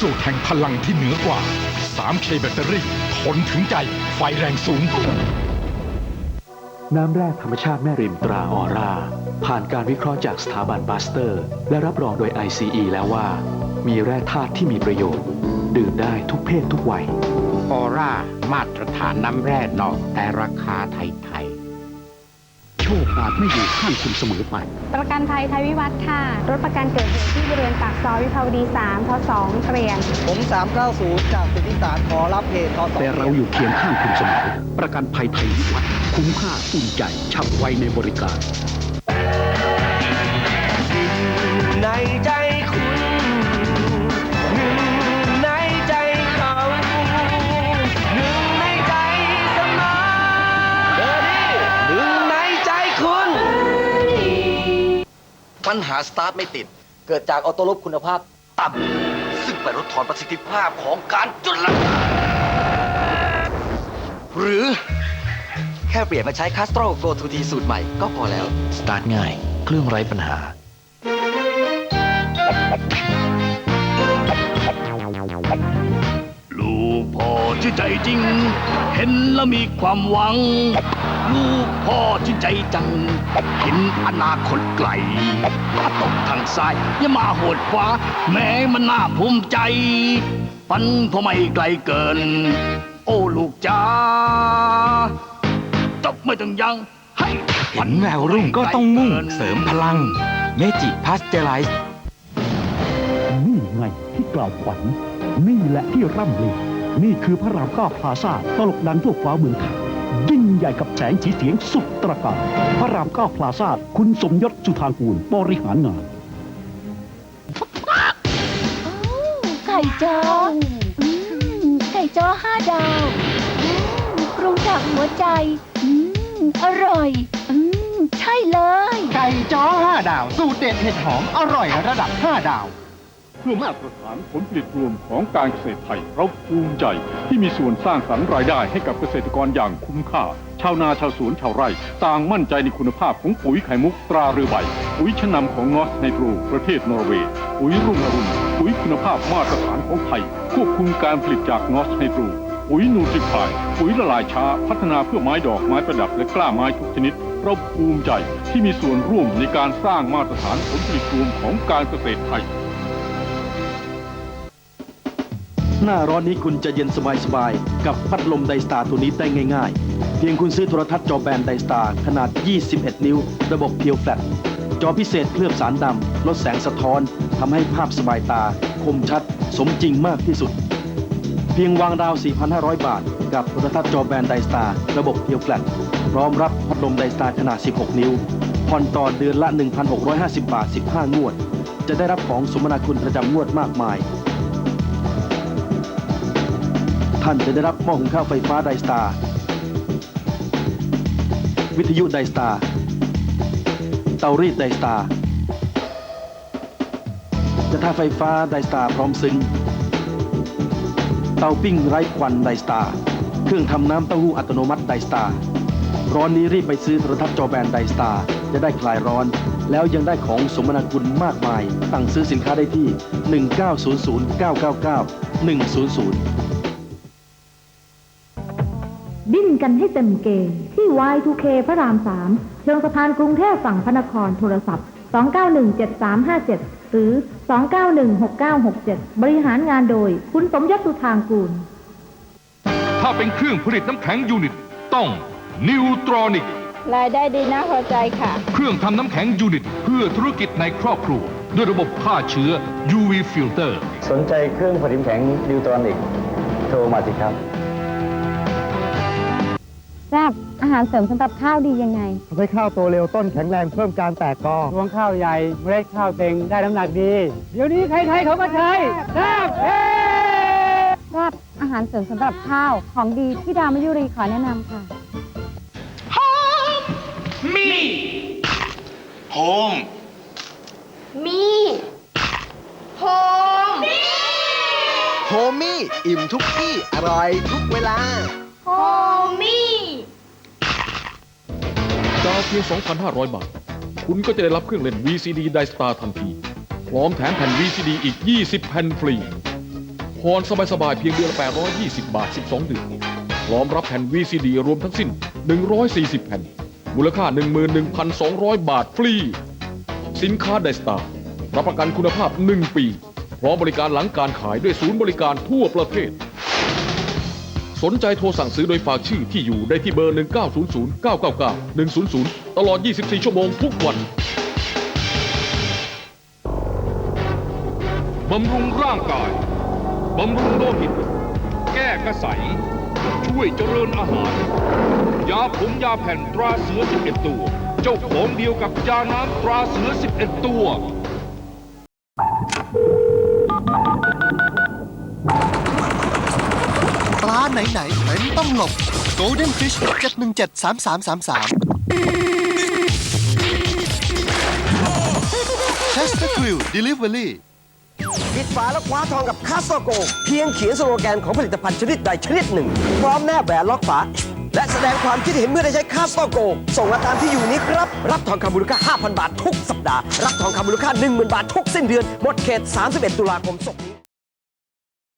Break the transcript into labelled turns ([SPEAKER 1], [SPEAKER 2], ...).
[SPEAKER 1] พิสูจน์แห่งพลังที่เหนือกว่า 3K แบตเตอรี่ทนถึงใจ ไฟแรงสูง
[SPEAKER 2] น้ำแร่ธรรมชาติแม่ริมตราออร่า ผ่านการวิเคราะห์จากสถาบันบาสเตอร์ และรับรองโดย ICE แล้วว่า มีแร่ธาตุที่มีประโยชน์ ดื่มได้ทุกเพศทุกวัย
[SPEAKER 3] ออร่า มาตรฐานน้ำแร่นอกแต่ราคาไทย
[SPEAKER 2] โชคอาจไม่อยู่ข้างคุณเสมอไป
[SPEAKER 4] ประกันภัยไทยวิวัฒน์ค่ะ รถประกันเกิดเหตุที่บริเวณปากซอยวิภาวดี3ท2เกรียน
[SPEAKER 5] ผม 390 จากสุทธิสารขอรับเพจทอส
[SPEAKER 2] แต่เราอยู่เคียงข้างคุณเสมอ ประกันภัยไทยวิวัฒน์คุ้มค่าอุ่นใจฉับไวในบริการ
[SPEAKER 5] ปัญหาสตาร์ทไม่ติด เกิดจากออโต้ลบคุณภาพต่ำซึ่งไปลดทอนประสิทธิภาพของการจุดละหรือแค่เปลี่ยนมาใช้ Castro Go 2 T สูตรใหม่ก็พอแล้ว
[SPEAKER 6] สตาร์ทง่าย เครื่องไร้ปัญหา
[SPEAKER 7] ที่ใจจริง เห็นแล้วมีความหวัง ลูกพ่อที่ใจจัง เห็นอนาคตไกลถ้าตกทางซ้ายอย่ามาโหดขวาแม้มันน่าภูมิใจปันพอไม่ไกลเกิน โอ้ลูกจ้าตบไม่ต้องยังให้
[SPEAKER 1] เห็นแววรุ่งก็ต้องมุ่งเสริมพลัง เมจิพาสเจอร์ไลซ์
[SPEAKER 8] นี่ไงที่กล่าวขวัญนี่แหละที่ร่ำลือ นี่คือพระรามเก้าพลาซ่าตลกดังทั่วฟ้าเมืองไทยยิ่งใหญ่กับแสงสีเสียงสุดตระการพระรามเก้าพลาซ่าคุณสมยศสุธางกูลบริหารงาน
[SPEAKER 9] ไก่จ้ออืมไก่จ้อห้าดาวอืมปรุงจากหัวใจอืมอร่อยอืมใช่เลย
[SPEAKER 10] ไก่จ้อห้าดาว สูตรเด็ดเห็ดหอม อร่อยระดับห้าดาว
[SPEAKER 8] เพื่อมาตรฐานผลผลิตรวมของการเกษตรไทยเราภูมิใจที่มีส่วนสร้างสรรค์รายได้ให้กับเกษตรกรอย่างคุ้มค่า ชาวนาชาวสวนชาวไร่ ต่างมั่นใจในคุณภาพของปุ๋ยไข่มุกตราเรือใบปุ๋ยชะนำของนอสไนโตรประเทศนอร์เวย์ปุ๋ยรุ่งอรุณปุ๋ยคุณภาพมาตรฐานของไทยควบคุมการผลิตจากนอสไนโตรปุ๋ยนูทริพายปุ๋ยละลายช้า พัฒนาเพื่อไม้ดอกไม้ประดับและกล้าไม้ทุกชนิดเราภูมิใจที่มีส่วนร่วมในการสร้างมาตรฐานผลผลิตรวมของการเกษตรไทย หน้าร้อนนี้คุณจะเย็นสบายๆ กับพัดลมไดสตาร์ตัวนี้ได้ง่ายๆ เพียงคุณซื้อโทรทัศน์จอแบนไดสตาร์ขนาด 21 นิ้ว ระบบเพียวแฟลตจอพิเศษเคลือบสารดำลดแสงสะท้อนทำให้ภาพสบายตา คมชัด สมจริงมากที่สุด เพียงวางราว 4,500 บาท กับโทรทัศน์จอแบนไดสตาร์ระบบเพียวแฟลตพร้อมรับพัดลมไดสตาร์ขนาด 16 นิ้วผ่อนต่อเดือนละ 1,650 บาท 15 งวด จะได้รับของสมนาคุณประจำงวดมากมาย ท่านจะได้รับหม้อหุงข้าวไฟฟ้าไดสตาร์วิทยุไดสตาร์เตารีดไดสตาร์กระทะไฟฟ้าไดสตาร์พร้อมซึ้งเตาปิ้งไร้ควันไดสตาร์เครื่องทำน้ำเต้าหู้อัตโนมัติไดสตาร์ร้อนนี้รีบไปซื้อโทรทัศน์จอแบนไดสตาร์จะได้คลายร้อน แล้วยังได้ของสมนาคุณมากมาย สั่งซื้อสินค้าได้ที่ 1900 999 100
[SPEAKER 9] กันให้เต็มเกมที่ Y2K พระราม 3 เชิงสะพานกรุงเทพฝั่งพระนครโทรศัพท์ 2917357 หรือ 2916967 บริหารงานโดย คุณสมยศสุธางกูล
[SPEAKER 1] ถ้าเป็นเครื่องผลิตน้ำแข็งยูนิต ต้องนิวตรอนิก
[SPEAKER 4] รายได้ดีน่าพอใจค่ะ
[SPEAKER 1] เครื่องทำน้ำแข็งยูนิต เพื่อธุรกิจในครอบครัว ด้วยระบบฆ่าเชื้อ UV filter
[SPEAKER 5] สนใจเครื่องผลิตน้ำแข็งนิวตรอนิกโทรมาสิครับ
[SPEAKER 4] แซ่บอาหารเสริมสำหรับข้าวดียังไง
[SPEAKER 5] ทำให้ข้าวโตเร็วต้นแข็งแรงเพิ่มการแตกกอ
[SPEAKER 10] รวงข้าวใหญ่เมล็ดข้าวเต็งได้น้ำหนักดี เดี๋ยวนี้ใครๆเขาก็ใช้แซ่บเอ๊
[SPEAKER 4] แซ่บอาหารเสริมสำหรับข้าวของดีที่ดาวมยุรีขอแนะนำค่ะ
[SPEAKER 10] โฮม
[SPEAKER 4] มีโฮม
[SPEAKER 5] โฮมี่อิ่มทุกที่ อร่อยทุกเวลา
[SPEAKER 7] พียง 2,500 บาท คุณก็จะได้รับเครื่องเล่น VCD ไดสตาร์ทันที พร้อมแถมแผ่น VCD อีก 20 แผ่นฟรี
[SPEAKER 11] ผ่อนสบายๆเพียงเดือนละ820 บาท 12 เดือน พร้อมรับแผ่น VCD รวมทั้งสิ้น 140 แผ่น มูลค่า 11,200 บาทฟรี สินค้าไดสตาร์รับประกันคุณภาพ 1 ปี พร้อมบริการหลังการขายด้วยศูนย์บริการทั่วประเทศ สนใจโทรสั่งซื้อโดยฝากชื่อที่อยู่ได้ที่เบอร์ 1900 999 100 ตลอด 24 ชั่วโมงทุกวัน
[SPEAKER 1] บำรุงร่างกาย บำรุงโลหิต แก้กระใสช่วยเจริญอาหาร ยาผมยาแผ่นตราเสือ 11 ตัว เจ้าของเดียวกับยาน้ำตราเสือ 11 ตัว
[SPEAKER 12] ปลาไหนไหนๆเป็นต้องหลบ Golden Fish 7173333 Chester Grill Delivery
[SPEAKER 10] ปิดฝาแล้วคว้าทองกับคาสโตโก เพียงเขียนสโลแกนของผลิตภัณฑ์ชนิดใดชนิดหนึ่ง พร้อมแนบแหวนล็อกฝา และแสดงความคิดเห็นเมื่อได้ใช้คาสโตโก ส่งมาตามที่อยู่นี้ครับ รับทองคำมูลค่า 5,000 บาททุกสัปดาห์ รับทองคำมูลค่า 10,000 บาททุกสิ้นเดือน หมดเขต 31 ตุลาคมศกนี้